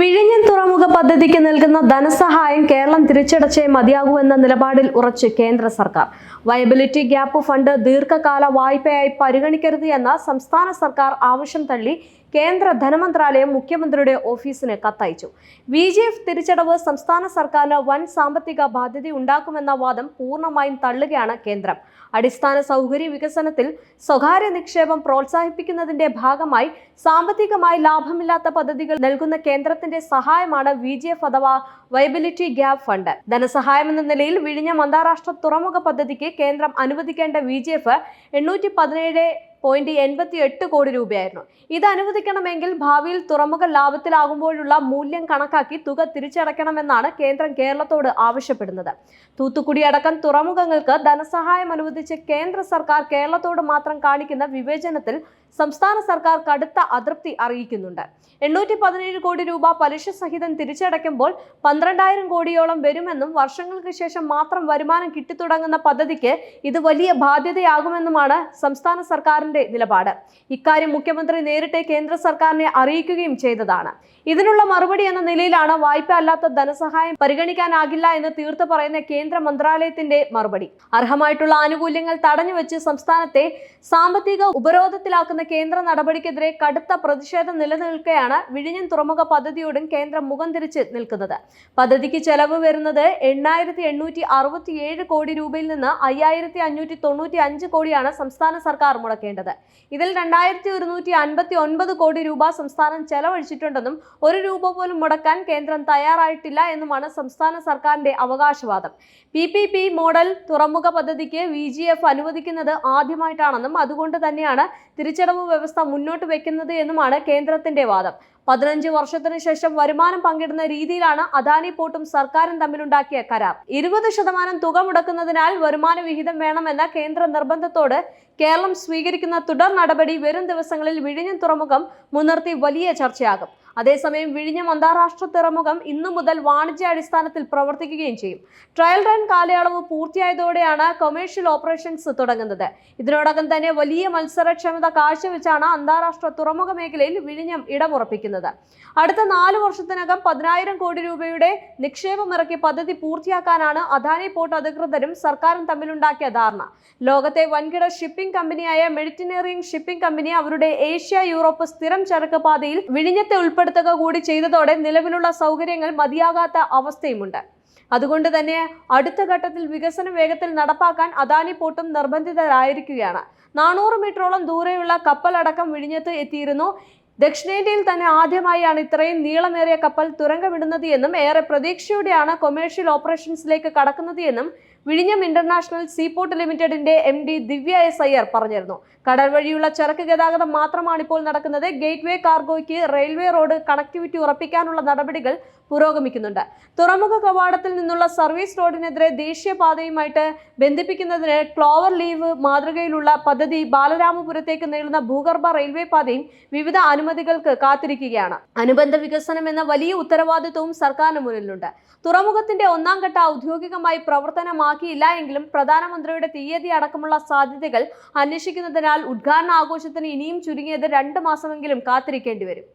വിഴിഞ്ഞം തുറമുഖ പദ്ധതിക്ക് നൽകുന്ന ധനസഹായം കേരളം തിരിച്ചടച്ചേ മതിയാകൂ എന്ന നിലപാടിൽ ഉറച്ച് കേന്ദ്ര സർക്കാർ. വയബിലിറ്റി ഗ്യാപ്പ് ഫണ്ട് ദീർഘകാല വായ്പയായി പരിഗണിക്കരുത് എന്ന സംസ്ഥാന സർക്കാർ ആവശ്യം തള്ളി കേന്ദ്ര ധനമന്ത്രാലയം മുഖ്യമന്ത്രിയുടെ ഓഫീസിന് കത്തയച്ചു. വി ജി എഫ് തിരിച്ചടവ് സംസ്ഥാന സർക്കാരിന് വൻ സാമ്പത്തിക ബാധ്യത ഉണ്ടാക്കുമെന്ന വാദം പൂർണമായും തള്ളുകയാണ് കേന്ദ്രം. അടിസ്ഥാന സൗകര്യ വികസനത്തിൽ സ്വകാര്യ നിക്ഷേപം പ്രോത്സാഹിപ്പിക്കുന്നതിന്റെ ഭാഗമായി സാമ്പത്തികമായി ലാഭമില്ലാത്ത പദ്ധതികൾ നൽകുന്ന കേന്ദ്രത്തിന്റെ സഹായമാണ് വി ജി എഫ് അഥവാ വൈബിലിറ്റി ഗ്യാപ് ഫണ്ട്. ധനസഹായം എന്ന നിലയിൽ വിഴിഞ്ഞം അന്താരാഷ്ട്ര തുറമുഖ പദ്ധതിക്ക് കേന്ദ്രം അനുവദിക്കേണ്ട വി ജി എഫ് എണ്ണൂറ്റി പതിനേഴ് പോയിന്റ് എൺപത്തി എട്ട് കോടി രൂപയായിരുന്നു. ഇത് അനുവദിക്കണമെങ്കിൽ ഭാവിയിൽ തുറമുഖ ലാഭത്തിലാകുമ്പോഴുള്ള മൂല്യം കണക്കാക്കി തുക തിരിച്ചടയ്ക്കണമെന്നാണ് കേന്ദ്രം കേരളത്തോട് ആവശ്യപ്പെടുന്നത്. തൂത്തുക്കുടി അടക്കം തുറമുഖങ്ങൾക്ക് ധനസഹായം അനുവദിച്ച് കേന്ദ്ര സർക്കാർ കേരളത്തോട് മാത്രം കാണിക്കുന്ന വിവേചനത്തിൽ സംസ്ഥാന സർക്കാർ കടുത്ത അതൃപ്തി അറിയിക്കുന്നുണ്ട്. എണ്ണൂറ്റി പതിനേഴ് കോടി രൂപ പലിശ സഹിതം തിരിച്ചടയ്ക്കുമ്പോൾ പന്ത്രണ്ടായിരം കോടിയോളം വരുമെന്നും വർഷങ്ങൾക്ക് ശേഷം മാത്രം വരുമാനം കിട്ടിത്തുടങ്ങുന്ന പദ്ധതിക്ക് ഇത് വലിയ ബാധ്യതയാകുമെന്നുമാണ് സംസ്ഥാന സർക്കാരിന്റെ നിലപാട്. ഇക്കാര്യം മുഖ്യമന്ത്രി നേരിട്ട് കേന്ദ്ര സർക്കാരിനെ അറിയിക്കുകയും ചെയ്തതാണ്. ഇതിനുള്ള മറുപടി എന്ന നിലയിലാണ് വായ്പ അല്ലാത്ത ധനസഹായം പരിഗണിക്കാനാകില്ല എന്ന് തീർത്തു പറയുന്ന കേന്ദ്ര മന്ത്രാലയത്തിന്റെ മറുപടി. അർഹമായിട്ടുള്ള ആനുകൂല്യങ്ങൾ തടഞ്ഞുവെച്ച് സംസ്ഥാനത്തെ സാമ്പത്തിക ഉപരോധത്തിലാക്കുന്ന കേന്ദ്ര നടപടിക്കെതിരെ കടുത്ത പ്രതിഷേധം നിലനിൽക്കെയാണ് വിഴിഞ്ഞം തുറമുഖ പദ്ധതിയോടും കേന്ദ്രം മുഖം തിരിച്ച് നിൽക്കുന്നത്. പദ്ധതിക്ക് ചെലവ് വരുന്നത് എണ്ണായിരത്തി എണ്ണൂറ്റി അറുപത്തിയേഴ് കോടി രൂപയിൽ നിന്ന് അയ്യായിരത്തി അഞ്ഞൂറ്റി തൊണ്ണൂറ്റി അഞ്ച് കോടിയാണ് സംസ്ഥാന സർക്കാർ മുടക്കേണ്ടത്. ഇതിൽ രണ്ടായിരത്തി ഒരുന്നൂറ്റി അൻപത്തി ഒൻപത് കോടി രൂപ സംസ്ഥാനം ചെലവഴിച്ചിട്ടുണ്ടെന്നും ഒരു രൂപ പോലും മുടക്കാൻ കേന്ദ്രം തയ്യാറായിട്ടില്ല എന്നുമാണ് സംസ്ഥാന സർക്കാരിന്റെ അവകാശവാദം. പി പി പി മോഡൽ തുറമുഖ പദ്ധതിക്ക് വി ജി എഫ് അനുവദിക്കുന്നത് ആദ്യമായിട്ടാണെന്നും അതുകൊണ്ട് തന്നെയാണ് തിരിച്ചടവ് വ്യവസ്ഥ മുന്നോട്ട് വെക്കുന്നത് എന്നുമാണ് കേന്ദ്രത്തിന്റെ വാദം. പതിനഞ്ച് വർഷത്തിനു ശേഷം വരുമാനം പങ്കിടുന്ന രീതിയിലാണ് അദാനി പോർട്ടും സർക്കാരും തമ്മിലുണ്ടാക്കിയ കരാർ. ഇരുപത് ശതമാനം തുക മുടക്കുന്നതിനാൽ വരുമാന വിഹിതം വേണമെന്ന കേന്ദ്ര നിർബന്ധത്തോട് കേരളം സ്വീകരിക്കുന്ന തുടർ നടപടി വരും ദിവസങ്ങളിൽ വിഴിഞ്ഞം തുറമുഖം മുൻനിർത്തി വലിയ ചർച്ചയാകും. അതേസമയം വിഴിഞ്ഞം അന്താരാഷ്ട്ര തുറമുഖം ഇന്നു മുതൽ വാണിജ്യ അടിസ്ഥാനത്തിൽ പ്രവർത്തിക്കുകയും ചെയ്യും. ട്രയൽ റൺ കാലയളവ് പൂർത്തിയായതോടെയാണ് കൊമേഴ്ഷ്യൽ ഓപ്പറേഷൻസ് തുടങ്ങുന്നത്. ഇതിനോടകം തന്നെ വലിയ മത്സരക്ഷമത കാഴ്ചവെച്ചാണ് അന്താരാഷ്ട്ര തുറമുഖ മേഖലയിൽ വിഴിഞ്ഞം ഇടമുറപ്പിക്കുന്നത്. അടുത്ത നാല് വർഷത്തിനകം പതിനായിരം കോടി രൂപയുടെ നിക്ഷേപം നിക്ഷേപമിറക്കി പദ്ധതി പൂർത്തിയാക്കാനാണ് അദാനി പോർട്ട് അധികൃതരും സർക്കാരും തമ്മിലുണ്ടാക്കിയ ധാരണ. ലോകത്തെ വൻകിട ഷിപ്പിംഗ് കമ്പനിയായ മെഡിറ്ററേനിയൻ ഷിപ്പിംഗ് കമ്പനി അവരുടെ ഏഷ്യ യൂറോപ്പ് സ്ഥിരം ചരക്ക് പാതയിൽ വിഴിഞ്ഞത്തെ ഉൾപ്പെടുത്തുക കൂടി ചെയ്തതോടെ നിലവിലുള്ള സൗകര്യങ്ങൾ മതിയാകാത്ത അവസ്ഥയുമുണ്ട്. അതുകൊണ്ട് തന്നെ അടുത്ത ഘട്ടത്തിൽ വികസനം വേഗത്തിൽ നടപ്പാക്കാൻ അദാനി പോർട്ടും നിർബന്ധിതരായിരിക്കുകയാണ്. നാനൂറ് മീറ്ററോളം ദൂരെയുള്ള കപ്പലടക്കം വിഴിഞ്ഞത്ത് എത്തിയിരുന്നു. ദക്ഷിണേന്ത്യയിൽ തന്നെ ആദ്യമായാണ് ഇത്രയും നീളമേറിയ കപ്പൽ തുരങ്കമിടുന്നത് എന്നും ഏറെ പ്രതീക്ഷയോടെയാണ് കൊമേഴ്ഷ്യൽ ഓപ്പറേഷൻസിലേക്ക് കടക്കുന്നത് എന്നും വിഴിഞ്ഞം ഇന്റർനാഷണൽ സീപോർട്ട് ലിമിറ്റഡിന്റെ M D Divya S Iyer പറഞ്ഞിരുന്നു. കടൽ വഴിയുള്ള ചരക്ക് ഗതാഗതം മാത്രമാണ് ഇപ്പോൾ നടക്കുന്നത്. ഗേറ്റ്വേ കാർഗോയ്ക്ക് റെയിൽവേ റോഡ് കണക്ടിവിറ്റി ഉറപ്പിക്കാനുള്ള നടപടികൾ പുരോഗമിക്കുന്നുണ്ട്. തുറമുഖ കവാടത്തിൽ നിന്നുള്ള സർവീസ് റോഡിനെതിരെ ദേശീയപാതയുമായിട്ട് ബന്ധിപ്പിക്കുന്നതിന് ക്ലോവർ ലീവ് മാതൃകയിലുള്ള പദ്ധതി ബാലരാമപുരത്തേക്ക് നീളുന്ന ഭൂഗർഭ റെയിൽവേ പാതയും വിവിധ അനുമതികൾക്ക് കാത്തിരിക്കുകയാണ്. അനുബന്ധ വികസനം എന്ന വലിയ ഉത്തരവാദിത്വവും സർക്കാരിന് മുന്നിലുണ്ട്. തുറമുഖത്തിന്റെ ഒന്നാം ഘട്ട ഔദ്യോഗികമായി പ്രവർത്തനമാക്കിയില്ല എങ്കിലും പ്രധാനമന്ത്രിയുടെ തീയതി അടക്കമുള്ള സാധ്യതകൾ അന്വേഷിക്കുന്നതിനാൽ ഉദ്ഘാടന ആഘോഷത്തിന് ഇനിയും ചുരുങ്ങിയത് രണ്ട് മാസമെങ്കിലും കാത്തിരിക്കേണ്ടി വരും.